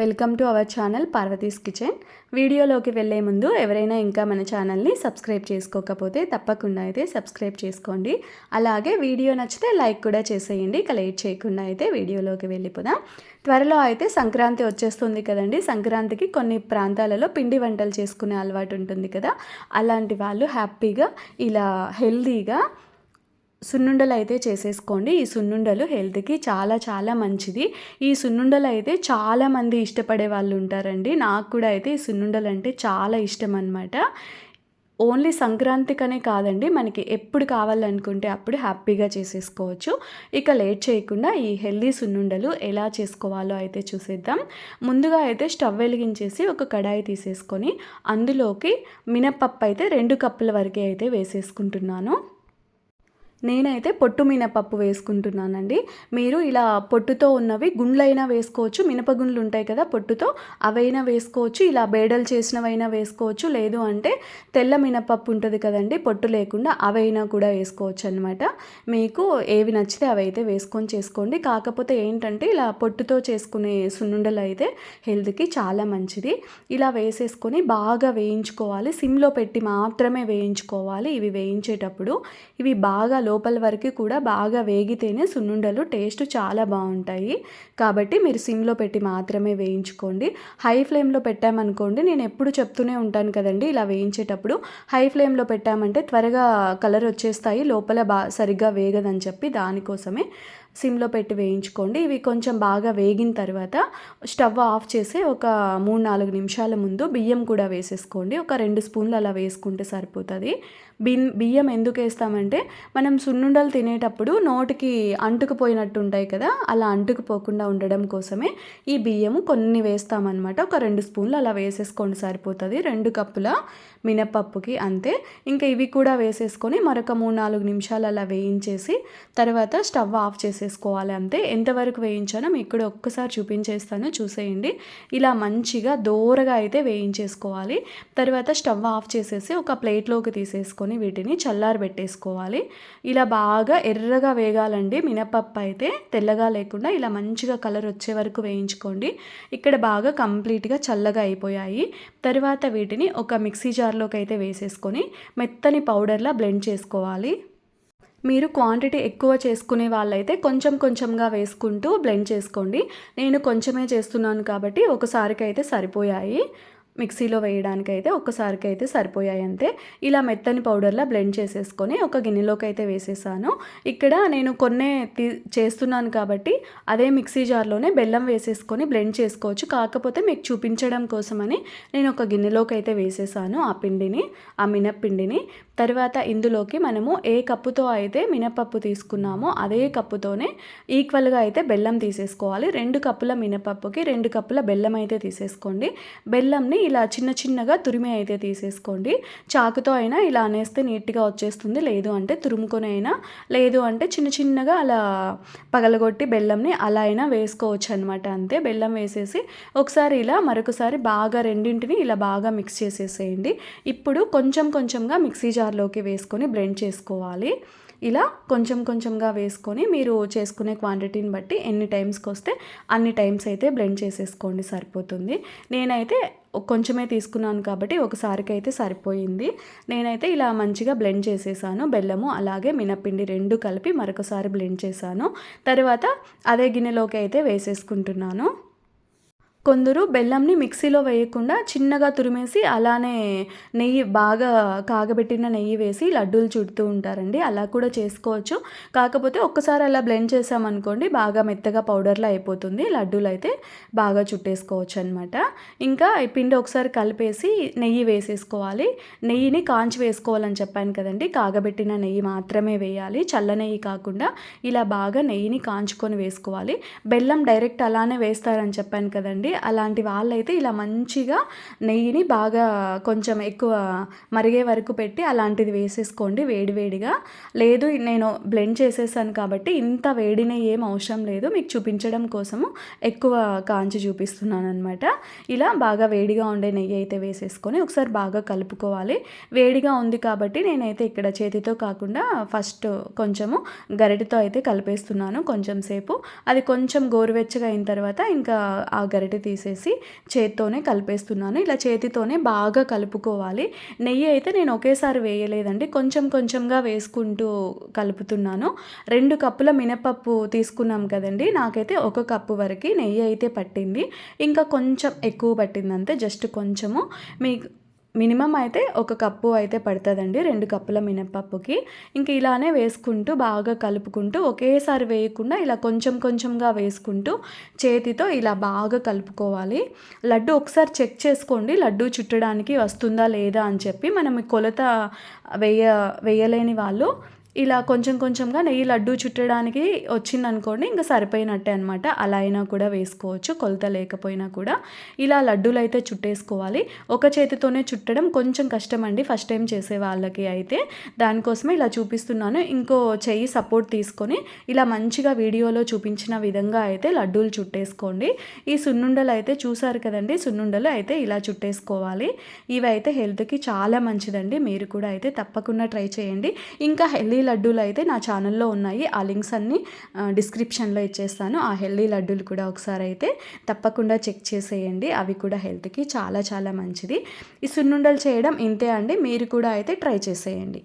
Welcome to our channel Parvati's kitchen. వీడియోలోకి వెళ్ళే ముందు ఎవరైనా ఇంకా మన ఛానల్ని సబ్స్క్రైబ్ చేసుకోకపోతే తప్పకుండా అయితే సబ్స్క్రైబ్ చేసుకోండి. అలాగే వీడియో నచ్చితే లైక్ కూడా చేసేయండి. ఇక లేట్ చేయకుండా అయితే వీడియోలోకి వెళ్ళిపోదాం. త్వరలో అయితే సంక్రాంతి వచ్చేస్తుంది కదండి. సంక్రాంతికి కొన్ని ప్రాంతాలలో పిండి వంటలు చేసుకునే అలవాటు ఉంటుంది కదా. అలాంటి వాళ్ళు హ్యాపీగా ఇలా హెల్తీగా సున్నుండలు అయితే చేసేసుకోండి. ఈ సున్నుండలు హెల్త్కి చాలా చాలా మంచిది. ఈ సున్నుండలు అయితే చాలామంది ఇష్టపడే వాళ్ళు ఉంటారండి. నాకు కూడా అయితే ఈ సున్నుండలు అంటే చాలా ఇష్టం అనమాట ఓన్లీ సంక్రాంతికనే కాదండి. మనకి ఎప్పుడు కావాలనుకుంటే అప్పుడు హ్యాపీగా చేసేసుకోవచ్చు. ఇక లేట్ చేయకుండా ఈ హెల్దీ సున్నుండలు ఎలా చేసుకోవాలో అయితే చూసేద్దాం. ముందుగా అయితే స్టవ్ వెలిగించేసి ఒక కడాయి తీసేసుకొని అందులోకి మినప్పప్పు అయితే రెండు కప్పుల వరకే అయితే వేసేసుకుంటున్నాను. నేనైతే పొట్టు మినపప్పు వేసుకుంటున్నానండి. మీరు ఇలా పొట్టుతో ఉన్నవి గుండ్లైనా వేసుకోవచ్చు మినపగుండ్లు ఉంటాయి కదా పొట్టుతో అవైనా వేసుకోవచ్చు ఇలా బేడలు చేసినవైనా వేసుకోవచ్చు. లేదు అంటే తెల్ల మినపప్పు ఉంటుంది కదండి పొట్టు లేకుండా అవైనా కూడా వేసుకోవచ్చు అనమాట మీకు ఏవి నచ్చితే అవి అయితే వేసుకొని చేసుకోండి. కాకపోతే ఏంటంటే ఇలా పొట్టుతో చేసుకునే సున్నుండలు అయితే హెల్త్కి చాలా మంచిది. ఇలా వేసేసుకొని బాగా వేయించుకోవాలి. సిమ్లో పెట్టి మాత్రమే వేయించుకోవాలి. ఇవి వేయించేటప్పుడు ఇవి బాగా లోపల వరకు కూడా బాగా వేగితేనే సున్నుండలు టేస్ట్ చాలా బాగుంటాయి. కాబట్టి మీరు సిమ్లో పెట్టి మాత్రమే వేయించుకోండి. హై ఫ్లేమ్లో పెట్టామనుకోండి నేను ఎప్పుడు చెప్తూనే ఉంటాను కదండి ఇలా వేయించేటప్పుడు. హై ఫ్లేమ్లో పెట్టామంటే త్వరగా కలర్ వచ్చేస్తాయి లోపల బా సరిగ్గా వేగదని చెప్పి దానికోసమే. సిమ్లో పెట్టి వేయించుకోండి. ఇవి కొంచెం బాగా వేగిన తర్వాత స్టవ్ ఆఫ్ చేసి ఒక మూడు నాలుగు నిమిషాల ముందు బియ్యం కూడా వేసేసుకోండి. ఒక రెండు స్పూన్లు అలా వేసుకుంటే సరిపోతుంది. బిన్ బియ్యం ఎందుకు వేస్తామంటే మనం సున్నుండలు తినేటప్పుడు నోటికి అంటుకుపోయినట్టు ఉంటాయి కదా అలా అంటుకుపోకుండా ఉండడం కోసమే ఈ బియ్యము కొన్ని వేస్తామన్నమాట. ఒక రెండు స్పూన్లు అలా వేసేసుకోండి సరిపోతుంది. రెండు కప్పుల మినపప్పుకి అంతే. ఇంకా ఇవి కూడా వేసేసుకొని మరొక మూడు నాలుగు నిమిషాలు అలా వేయించేసి తర్వాత స్టవ్ ఆఫ్ చేసేసుకోవాలి అంతే. ఎంతవరకు వేయించానో మీకు ఇక్కడ ఒక్కసారి చూపించేస్తాను చూసేయండి. ఇలా మంచిగా దోరగా అయితే వేయించేసుకోవాలి. తర్వాత స్టవ్ ఆఫ్ చేసేసి ఒక ప్లేట్లోకి తీసేసుకొని వీటిని చల్లారి పెట్టేసుకోవాలి. ఇలా బాగా ఎర్రగా వేగాలండి. మినపప్పు అయితే తెల్లగా లేకుండా ఇలా మంచిగా కలర్ వచ్చే వరకు వేయించుకోండి. ఇక్కడ బాగా కంప్లీట్గా చల్లగా అయిపోయాయి. తర్వాత వీటిని ఒక మిక్సీ జార్లోకి అయితే వేసేసుకొని మెత్తని పౌడర్లా బ్లెండ్ చేసుకోవాలి. మీరు క్వాంటిటీ ఎక్కువ చేసుకునే వాళ్ళైతే కొంచెం కొంచెంగా వేసుకుంటూ బ్లెండ్ చేసుకోండి. నేను కొంచెమే చేస్తున్నాను కాబట్టి ఒకసారికి అయితే సరిపోయాయి. మిక్సీలో వేయడానికి అయితే ఒక్కసారికి అయితే సరిపోయాయి అంతే. ఇలా మెత్తని పౌడర్లా బ్లెండ్ చేసేసుకొని ఒక గిన్నెలోకి అయితే వేసేసాను. ఇక్కడ నేను కొన్నే తీ చేస్తున్నాను కాబట్టి అదే మిక్సీ జార్లోనే బెల్లం వేసేసుకొని బ్లెండ్ చేసుకోవచ్చు. కాకపోతే మీకు చూపించడం కోసమని నేను ఒక గిన్నెలోకి అయితే వేసేసాను ఆ పిండిని ఆ మినప్పిండిని. తర్వాత ఇందులోకి మనము ఏ కప్పుతో అయితే మినపప్పు తీసుకున్నామో అదే కప్పుతోనే ఈక్వల్గా అయితే బెల్లం తీసేసుకోవాలి. రెండు కప్పుల మినపప్పుకి రెండు కప్పుల బెల్లం అయితే తీసేసుకోండి. బెల్లంని ఇలా చిన్న చిన్నగా తురిమి అయితే తీసేసుకోండి. చాకుతో అయినా ఇలా అనేస్తే నీట్గా వచ్చేస్తుంది. లేదు అంటే తురుముకొని అయినా లేదు అంటే చిన్న చిన్నగా అలా పగలగొట్టి బెల్లంని అలా అయినా వేసుకోవచ్చు అనమాట అంతే బెల్లం వేసేసి ఒకసారి ఇలా మరొకసారి బాగా రెండింటిని ఇలా బాగా మిక్స్ చేసేసేయండి. ఇప్పుడు కొంచెం కొంచెంగా మిక్సీ జార్లోకి వేసుకొని బ్లెండ్ చేసుకోవాలి. ఇలా కొంచెం కొంచెంగా వేసుకొని మీరు చేసుకునే క్వాంటిటీని బట్టి ఎన్ని టైమ్స్కి వస్తే అన్ని టైమ్స్ అయితే బ్లెండ్ చేసేసుకోండి సరిపోతుంది. నేనైతే కొంచెమే తీసుకున్నాను కాబట్టి ఒకసారికి అయితే సరిపోయింది. నేనైతే ఇలా మంచిగా బ్లెండ్ చేసేసాను బెల్లము అలాగే మినపిండి రెండు కలిపి మరొకసారి బ్లెండ్ చేశాను. తర్వాత అదే గిన్నెలోకి అయితే వేసేసుకుంటున్నాను. కొందరు బెల్లంని మిక్సీలో వేయకుండా చిన్నగా తురిమేసి అలానే నెయ్యి బాగా కాగబెట్టిన నెయ్యి వేసి లడ్డూలు చుడుతూ ఉంటారండి. అలా కూడా చేసుకోవచ్చు. కాకపోతే ఒక్కసారి అలా బ్లెండ్ చేసామనుకోండి బాగా మెత్తగా పౌడర్లో అయిపోతుంది. లడ్డూలు అయితే బాగా చుట్టేసుకోవచ్చు అనమాట ఇంకా ఈ పిండి ఒకసారి కలిపేసి నెయ్యి వేసేసుకోవాలి. నెయ్యిని కాంచి వేసుకోవాలని చెప్పాను కదండి. కాగబెట్టిన నెయ్యి మాత్రమే వేయాలి. చల్ల నెయ్యి కాకుండా ఇలా బాగా నెయ్యిని కాంచుకొని వేసుకోవాలి. బెల్లం డైరెక్ట్ అలానే వేస్తారని చెప్పాను కదండి. అలాంటి వాళ్ళైతే ఇలా మంచిగా నెయ్యిని బాగా కొంచెం ఎక్కువ మరిగే వరకు పెట్టి అలాంటిది వేసేసుకోండి వేడివేడిగా లేదు నేను బ్లెండ్ చేసేసాను కాబట్టి ఇంత వేడి నెయ్యి ఏం అవసరం లేదు. మీకు చూపించడం కోసము ఎక్కువ కాంచి చూపిస్తున్నాను అనమాట ఇలా బాగా వేడిగా ఉండే నెయ్యి అయితే వేసేసుకొని ఒకసారి బాగా కలుపుకోవాలి. వేడిగా ఉంది కాబట్టి నేనైతే ఇక్కడ చేతితో కాకుండా ఫస్ట్ కొంచెము గరిటతో అయితే కలిపేస్తున్నాను కొంచెం సేపు. అది కొంచెం గోరువెచ్చగా అయిన తర్వాత ఇంకా ఆ గరిటె తీసేసి చేత్తోనే కలిపేస్తున్నాను. ఇలా చేతితోనే బాగా కలుపుకోవాలి. నెయ్యి అయితే నేను ఒకేసారి వేయలేదండి. కొంచెం కొంచెంగా వేసుకుంటూ కలుపుతున్నాను. రెండు కప్పుల మినపప్పు తీసుకున్నాం కదండి. నాకైతే ఒక కప్పు వరకు నెయ్యి అయితే పట్టింది. ఇంకా కొంచెం ఎక్కువ పట్టింది అంతే జస్ట్ కొంచెము. మీకు మినిమం అయితే ఒక కప్పు అయితే పడుతుందండి రెండు కప్పుల మినపప్పుకి ఇంక ఇలానే వేసుకుంటూ బాగా కలుపుకుంటూ ఒకేసారి వేయకుండా ఇలా కొంచెం కొంచెంగా వేసుకుంటూ చేతితో ఇలా బాగా కలుపుకోవాలి. లడ్డు ఒకసారి చెక్ చేసుకోండి లడ్డు చుట్టడానికి వస్తుందా లేదా అని చెప్పి. మనం కొలత వేయ వేయలేని వాళ్ళు ఇలా కొంచెం కొంచెంగా నెయ్యి లడ్డు చుట్టడానికి వచ్చిందనుకోండి ఇంకా సరిపోయినట్టే అనమాట అలా అయినా కూడా వేసుకోవచ్చు కొలత లేకపోయినా కూడా. ఇలా లడ్డూలు అయితే చుట్టేసుకోవాలి. ఒక చేతితోనే చుట్టడం కొంచెం కష్టం అండి ఫస్ట్ టైం చేసే వాళ్ళకి అయితే. దానికోసమే ఇలా చూపిస్తున్నాను. ఇంకో చెయ్యి సపోర్ట్ తీసుకొని ఇలా మంచిగా వీడియోలో చూపించిన విధంగా అయితే లడ్డూలు చుట్టేసుకోండి. ఈ సున్నుండలు అయితే చూసారు కదండి సున్నుండలు అయితే ఇలా చుట్టేసుకోవాలి. ఇవి అయితే హెల్త్కి చాలా మంచిదండి. మీరు కూడా అయితే తప్పకుండా ట్రై చేయండి. ఇంకా హెల్దీ లడ్డూలు అయితే నా ఛానల్లో ఉన్నాయి. ఆ లింక్స్ అన్నీ డిస్క్రిప్షన్లో ఇచ్చేస్తాను. ఆ హెల్దీ లడ్డూలు కూడా ఒకసారి అయితే తప్పకుండా చెక్ చేసేయండి. అవి కూడా హెల్త్కి చాలా చాలా మంచిది. ఈ సున్నుండలు చేయడం ఇంతే అండి. మీరు కూడా అయితే ట్రై చేసేయండి.